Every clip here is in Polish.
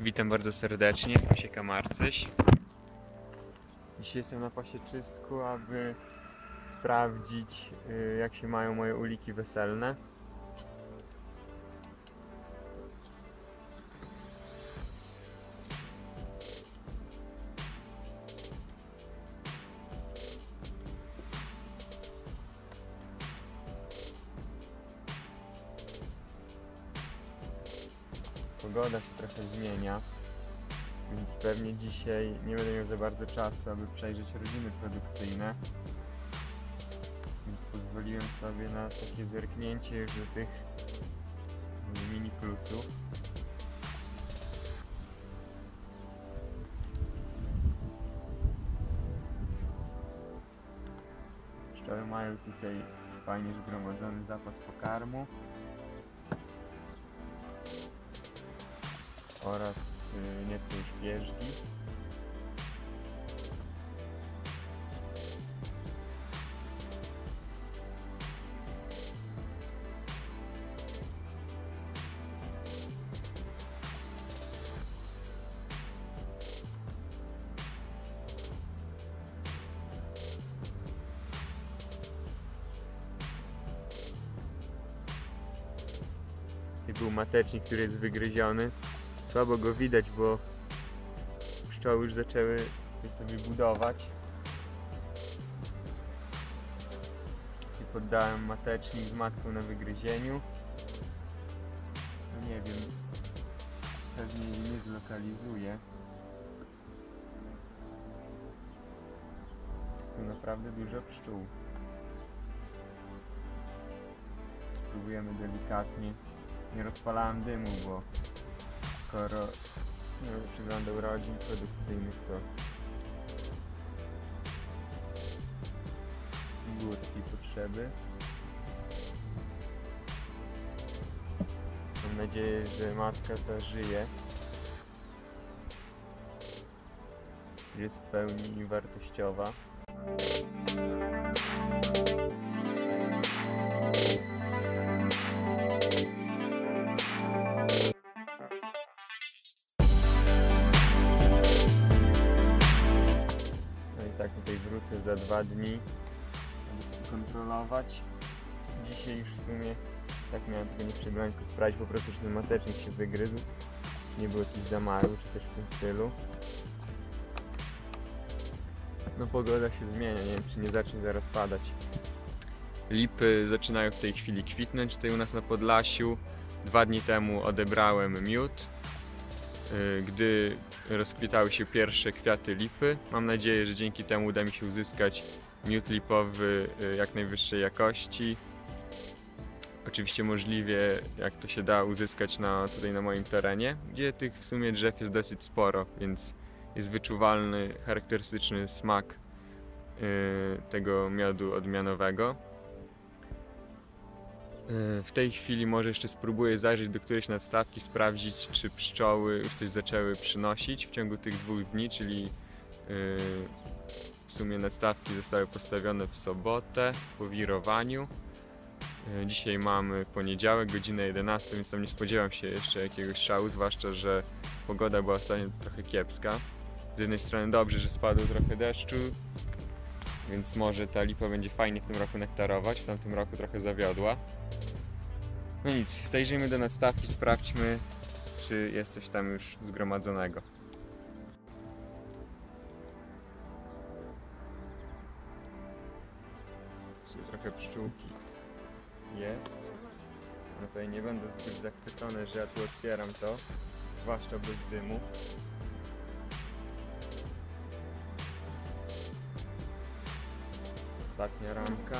Witam bardzo serdecznie, Pasieka Marcyś. Dzisiaj jestem na pasieczysku, aby sprawdzić y, jak się mają moje uliki weselne. Pogoda się trochę zmienia, więc pewnie dzisiaj nie będę miał za bardzo czasu, aby przejrzeć rodziny produkcyjne. Więc pozwoliłem sobie na takie zerknięcie już do tych mini plusów. Pszczoły mają tutaj fajnie zgromadzony zapas pokarmu. Oraz y, nieco pierzgi. I był matecznik, który jest wygryziony. Słabo go widać, bo pszczoły już zaczęły sobie budować. I poddałem matecznik z matką na wygryzieniu. No nie wiem, pewnie jej nie zlokalizuję. Jest tu naprawdę dużo pszczół. Spróbujemy delikatnie. Nie rozpalałem dymu, bo skoro nie przyglądał rodzin produkcyjnych, to nie było potrzeby. Mam nadzieję, że matka ta żyje. Jest w pełni wartościowa. Wrócę za dwa dni, aby to skontrolować. Dzisiaj już w sumie tak miałem tego nie przeglądać, tylko sprawdzić po prostu, czy ten matecznik się wygryzł, czy nie było jakichś zamarł, czy też w tym stylu. No pogoda się zmienia, nie wiem czy nie zacznie zaraz padać. Lipy zaczynają w tej chwili kwitnąć tutaj u nas na Podlasiu. Dwa dni temu odebrałem miód. Y, Gdy rozkwitały się pierwsze kwiaty lipy. Mam nadzieję, że dzięki temu uda mi się uzyskać miód lipowy y, jak najwyższej jakości. Oczywiście możliwie, jak to się da, uzyskać na, tutaj na moim terenie, gdzie tych w sumie drzew jest dosyć sporo, więc jest wyczuwalny, charakterystyczny smak y, tego miodu odmianowego. Y, W tej chwili może jeszcze spróbuję zajrzeć do którejś nadstawki, sprawdzić czy pszczoły już coś zaczęły przynosić w ciągu tych dwóch dni, czyli y, w sumie nadstawki zostały postawione w sobotę po wirowaniu. Y, Dzisiaj mamy poniedziałek, godzinę 11, więc tam nie spodziewam się jeszcze jakiegoś szału, zwłaszcza, że pogoda była ostatnio trochę kiepska. Z jednej strony dobrze, że spadło trochę deszczu, więc może ta lipa będzie fajnie w tym roku nektarować, w tamtym roku trochę zawiodła. No nic, zajrzyjmy do nadstawki, sprawdźmy, czy jest coś tam już zgromadzonego. Czy trochę pszczółki jest. No tutaj nie będę zbyt zachwycony, że ja tu otwieram to, zwłaszcza bez dymu. Ostatnia ramka.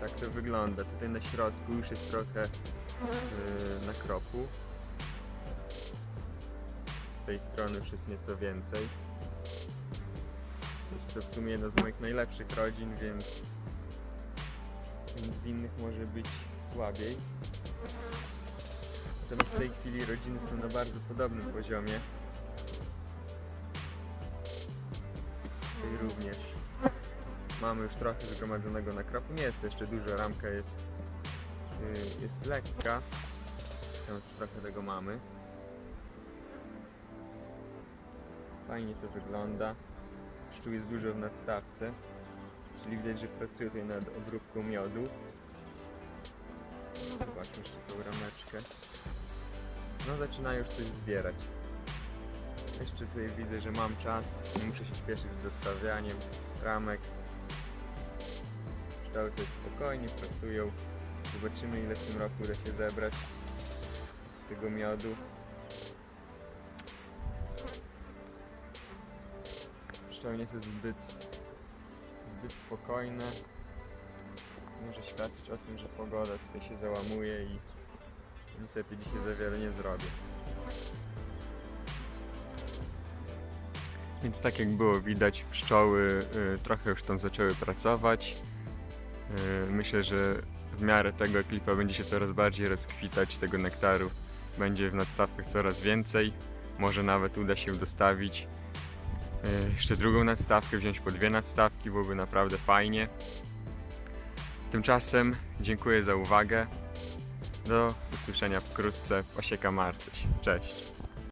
Tak to wygląda. Tutaj na środku już jest trochę yy, nakropu. Z tej strony już jest nieco więcej. Jest to w sumie jedna z moich najlepszych rodzin, więc, więc w innych może być słabiej. Natomiast w tej chwili rodziny są na bardzo podobnym poziomie. Tutaj również mamy już trochę zgromadzonego nakropu. Nie jest to jeszcze dużo, ramka jest, yy, jest lekka. Tam trochę tego mamy. Fajnie to wygląda. Pszczół jest dużo w nadstawce, czyli widać, że pracuję tutaj nad obróbką miodu. Zobaczmy jeszcze tą rameczkę. No zaczyna już coś zbierać. Jeszcze tutaj widzę, że mam czas, nie muszę się śpieszyć z dostawianiem ramek. Sobie spokojnie pracują. Zobaczymy ile w tym roku uda się zebrać tego miodu. Nie są zbyt, zbyt spokojne. Może świadczyć o tym, że pogoda tutaj się załamuje i niestety dzisiaj za wiele nie zrobię. Więc tak jak było widać, pszczoły y, trochę już tam zaczęły pracować. Y, myślę, że w miarę tego klipa będzie się coraz bardziej rozkwitać, tego nektaru będzie w nadstawkach coraz więcej. Może nawet uda się dostawić y, jeszcze drugą nadstawkę, wziąć po dwie nadstawki, byłoby naprawdę fajnie. Tymczasem dziękuję za uwagę. Do usłyszenia wkrótce. Pasieka Marcyś. Cześć.